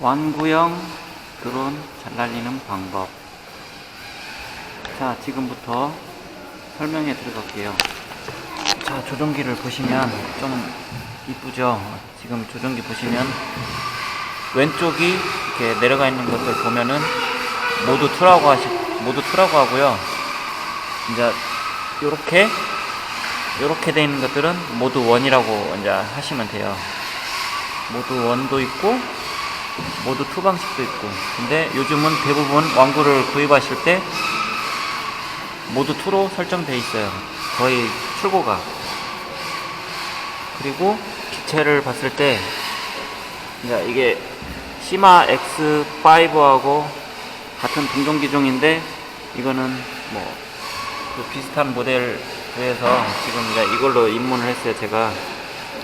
완구형 드론 잘 날리는 방법. 자, 지금부터 설명에 들어갈게요. 자, 조종기를 보시면 좀 이쁘죠? 지금 조종기 보시면 왼쪽이 이렇게 내려가 있는 것을 보면은 모두 2라고 하시, 모두 2라고 하고요. 이제 요렇게 요렇게 돼 있는 것들은 모두 원이라고 이제 하시면 돼요. 모두 원도 있고 모두 투 방식도 있고. 근데 요즘은 대부분 왕구를 구입하실 때 모두 투로 설정돼 있어요. 거의 출고가. 그리고 기체를 봤을 때 이제 이게 시마 X5하고 같은 동종 기종인데 이거는 뭐 그 비슷한 모델에서 지금 이제 이걸로 입문을 했어요 제가.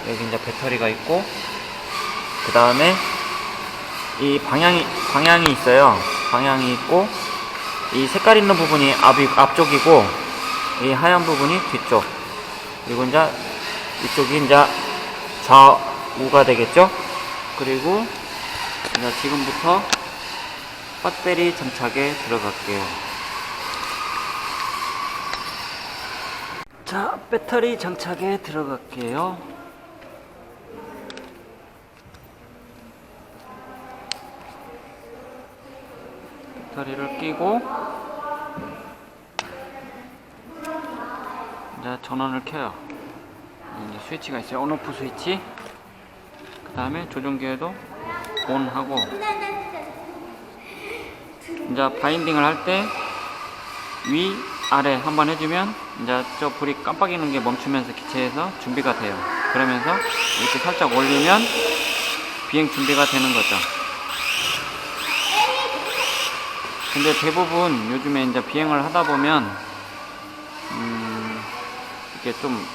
여기 이제 배터리가 있고 그 다음에 이 방향이 방향이 있어요. 방향이 있고 이 색깔 있는 부분이 앞이 앞쪽이고 이 하얀 부분이 뒤쪽. 그리고 이제 이쪽이 이제 좌우가 되겠죠. 그리고 이제 지금부터 배터리 장착에 들어갈게요. 자, 배터리 장착에 들어갈게요. 배터리를 끼고 이제 전원을 켜요. 이제 스위치가 있어요. 온오프 스위치. 그 다음에 조종기에도 온하고 이제 바인딩을 할 때 위, 아래 한번 해주면 이제 저 불이 깜빡이는 게 멈추면서 기체에서 준비가 돼요. 그러면서 이렇게 살짝 올리면 비행 준비가 되는 거죠. 근데 대부분 요즘에 이제 비행을 하다 보면 음 이게 좀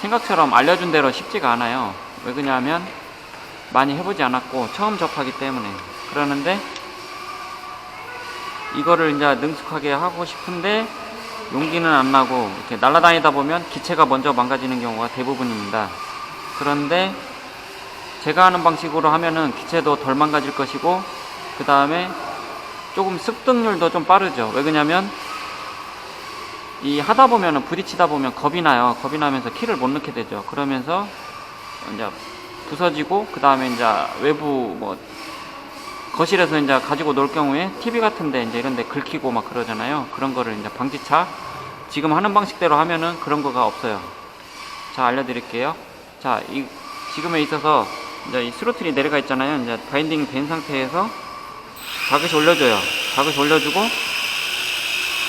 생각처럼 알려준 대로 쉽지가 않아요. 왜 그러냐면 많이 해보지 않았고 처음 접하기 때문에 그러는데 이거를 이제 능숙하게 하고 싶은데 용기는 안 나고 이렇게 날아다니다 보면 기체가 먼저 망가지는 경우가 대부분입니다. 그런데 제가 하는 방식으로 하면은 기체도 덜 망가질 것이고 그 다음에 조금 습득률도 좀 빠르죠. 왜 그러냐면 이 하다 보면은 부딪히다 보면 겁이 나요. 겁이 나면서 키를 못 넣게 되죠. 그러면서 이제 부서지고 그 다음에 이제 외부 뭐 거실에서 이제 가지고 놀 경우에 TV 같은데 이제 이런데 긁히고 막 그러잖아요. 그런 거를 이제 방지차 지금 하는 방식대로 하면은 그런 거가 없어요. 자 알려드릴게요. 자 이 지금에 있어서 이제 이 스로틀이 내려가 있잖아요. 이제 바인딩 된 상태에서 자극이 올려줘요. 자극이 올려주고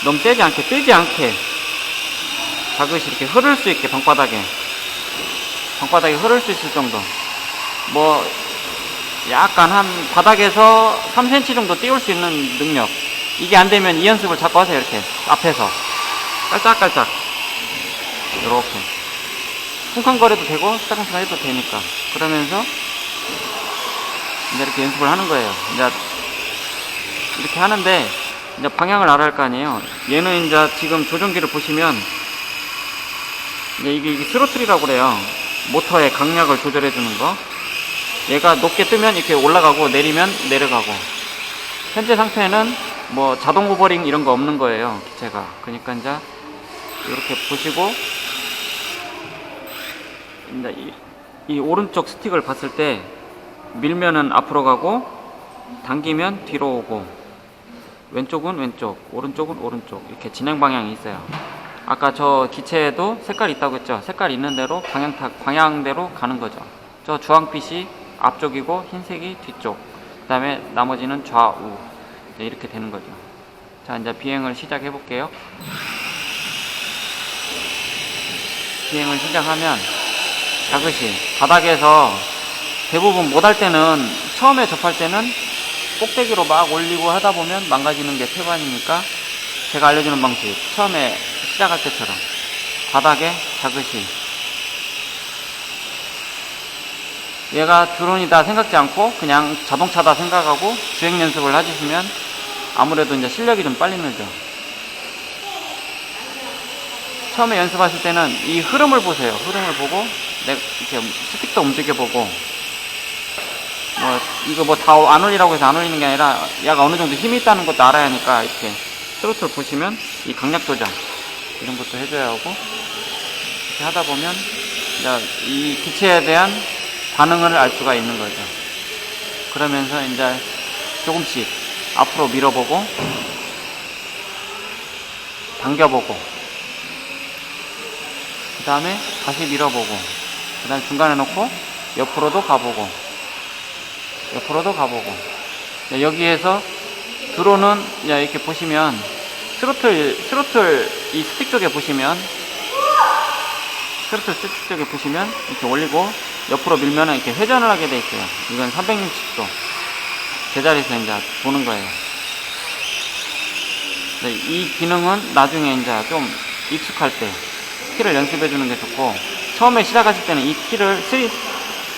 너무 세지 않게 뜨지 않게 자극이 이렇게 흐를 수 있게 방바닥에 방바닥에 흐를 수 있을 정도. 뭐 약간 한 바닥에서 3cm 정도 띄울 수 있는 능력. 이게 안 되면 이 연습을 자꾸 하세요 이렇게. 앞에서. 깔짝깔짝. 이렇게. 쿵쾅거려도 되고 따끈따끈 해도 되니까. 그러면서 이제 이렇게 연습을 하는 거예요. 이제 이렇게 하는데 이제 방향을 알아야 할 거 아니에요. 얘는 이제 지금 조종기를 보시면 이게, 이게 스로틀이라고 그래요. 모터의 강약을 조절해 주는 거. 얘가 높게 뜨면 이렇게 올라가고 내리면 내려가고. 현재 상태는 뭐 자동 호버링 이런 거 없는 거예요. 기체가. 그러니까 이제 이렇게 보시고 이, 이 오른쪽 스틱을 봤을 때 밀면은 앞으로 가고 당기면 뒤로 오고 왼쪽은 왼쪽, 오른쪽은 오른쪽 이렇게 진행 방향이 있어요. 아까 저 기체에도 색깔 있다고 했죠. 색깔 있는 대로 방향 타, 방향대로 가는 거죠. 저 주황빛이 앞쪽이고 흰색이 뒤쪽. 그다음에 나머지는 좌우. 이제 이렇게 되는 거죠. 자, 이제 비행을 시작해 볼게요. 비행을 시작하면 자그시 바닥에서 대부분 못 할 때는 처음에 접할 때는 꼭대기로 막 올리고 하다 보면 망가지는 게 태반이니까 제가 알려주는 방식. 처음에 시작할 때처럼 바닥에 자그시 얘가 드론이다 생각지 않고 그냥 자동차다 생각하고 주행 연습을 해주시면 아무래도 이제 실력이 좀 빨리 늘죠. 처음에 연습하실 때는 이 흐름을 보세요. 흐름을 보고 내 이렇게 스틱도 움직여 보고 뭐 어, 이거 뭐 다 안 올리라고 해서 안 올리는 게 아니라 얘가 어느 정도 힘이 있다는 것도 알아야 하니까 이렇게 스로틀 보시면 이 강약 조절 이런 것도 해줘야 하고 이렇게 하다 보면 이 기체에 대한 반응을 알 수가 있는 거죠. 그러면서 이제 조금씩 앞으로 밀어보고 당겨보고 그 다음에 다시 밀어보고 그 다음에 중간에 놓고 옆으로도 가보고 옆으로도 가보고. 네, 여기에서 드론은 이제 이렇게 보시면 스로틀 스로틀 이 스틱 쪽에 보시면 스로틀 스틱 쪽에 보시면 이렇게 올리고 옆으로 밀면 이렇게 회전을 하게 돼 있어요. 이건 360도 제자리에서 이제 보는 거예요. 네, 이 기능은 나중에 이제 좀 익숙할 때 키를 연습해 주는 게 좋고 처음에 시작하실 때는 이 키를 스리,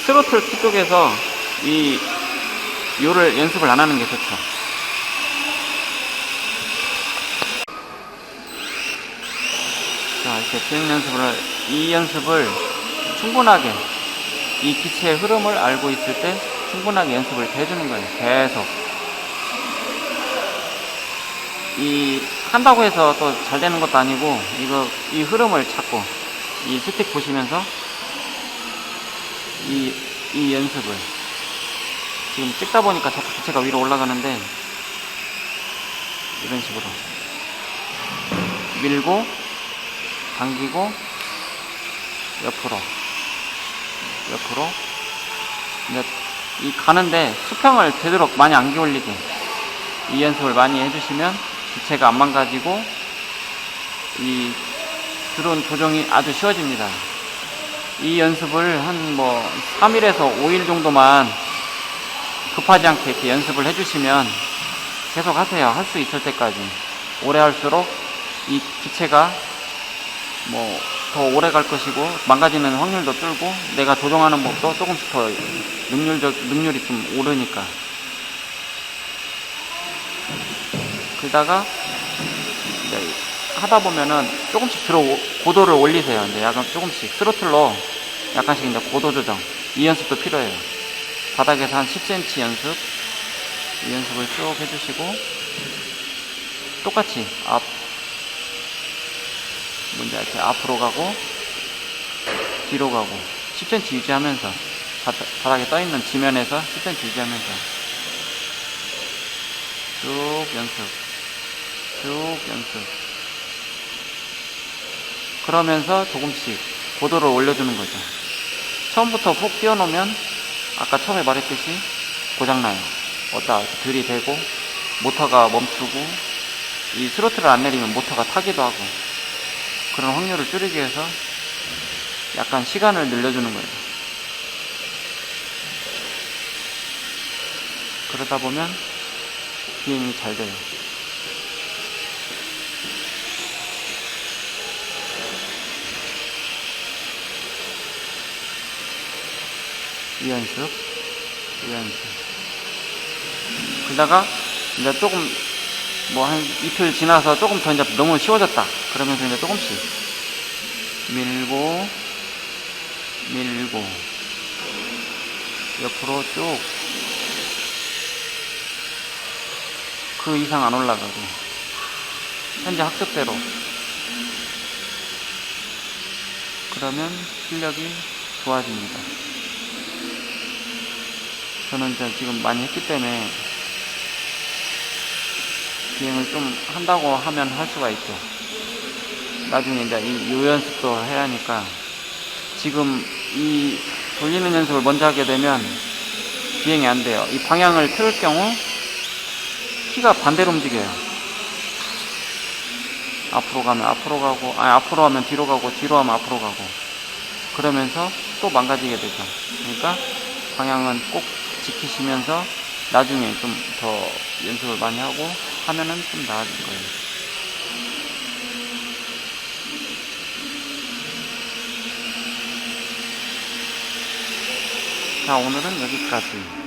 스로틀 키 쪽에서 이 요를 연습을 안 하는 게 좋죠. 자, 이렇게 비행 연습을, 할- 이 연습을 충분하게 이 기체의 흐름을 알고 있을 때 충분하게 연습을 해주는 거예요. 계속. 이, 한다고 해서 또 잘 되는 것도 아니고, 이거, 이 흐름을 찾고, 이 스틱 보시면서, 이, 이 연습을. 지금 찍다 보니까 자꾸 기체가 위로 올라가는데, 이런 식으로. 밀고, 당기고, 옆으로. 옆으로. 이제 이 가는데 수평을 되도록 많이 안 기울리게 이 연습을 많이 해주시면 기체가 안 망가지고 이 드론 조정이 아주 쉬워집니다. 이 연습을 한 뭐 3일에서 5일 정도만 급하지 않게 이렇게 연습을 해주시면 계속 하세요. 할 수 있을 때까지. 오래 할수록 이 기체가 뭐 더 오래 갈 것이고 망가지는 확률도 줄고 내가 조정하는 법도 조금씩 더 능률적 능률이 좀 오르니까 그러다가 하다 보면은 조금씩 들어 고도를 올리세요. 이제 약간 조금씩 스로틀로 약간씩 이제 고도 조정 이 연습도 필요해요. 바닥에서 한 10cm 연습. 이 연습을 쭉 해주시고 똑같이 앞 뭔지 이렇게 앞으로 가고 뒤로 가고 10cm 유지하면서 바닥에 떠 있는 지면에서 10cm 유지하면서. 쭉 연습 쭉 연습. 그러면서 조금씩 고도를 올려주는 거죠. 처음부터 푹 띄워놓으면 아까 처음에 말했듯이 고장나요. 어디다 들이대고 모터가 멈추고 이 스로틀을 안 내리면 모터가 타기도 하고 그런 확률을 줄이기 위해서 약간 시간을 늘려주는 거예요. 그러다 보면 비행이 잘 돼요 이 연습, 이 연습. 그러다가 이제 조금 뭐 한 이틀 지나서 조금 더 이제 너무 쉬워졌다. 그러면서 이제 조금씩 밀고 밀고 옆으로 쭉 그 이상 안 올라가고 현재 학습대로 그러면 실력이 좋아집니다. 저는 이제 지금 많이 했기 때문에 비행을 좀 한다고 하면 할 수가 있죠. 나중에 이제 이 요 연습도 해야 하니까 지금 이 돌리는 연습을 먼저 하게 되면 비행이 안 돼요. 이 방향을 틀을 경우 키가 반대로 움직여요. 앞으로 가면 앞으로 가고, 아니 앞으로 하면 뒤로 가고, 뒤로 하면 앞으로 가고. 그러면서 또 망가지게 되죠. 그러니까 방향은 꼭 지키시면서 나중에 좀 더 연습을 많이 하고 하면은 좀 나아질 거예요. 자, 오늘은 여기까지.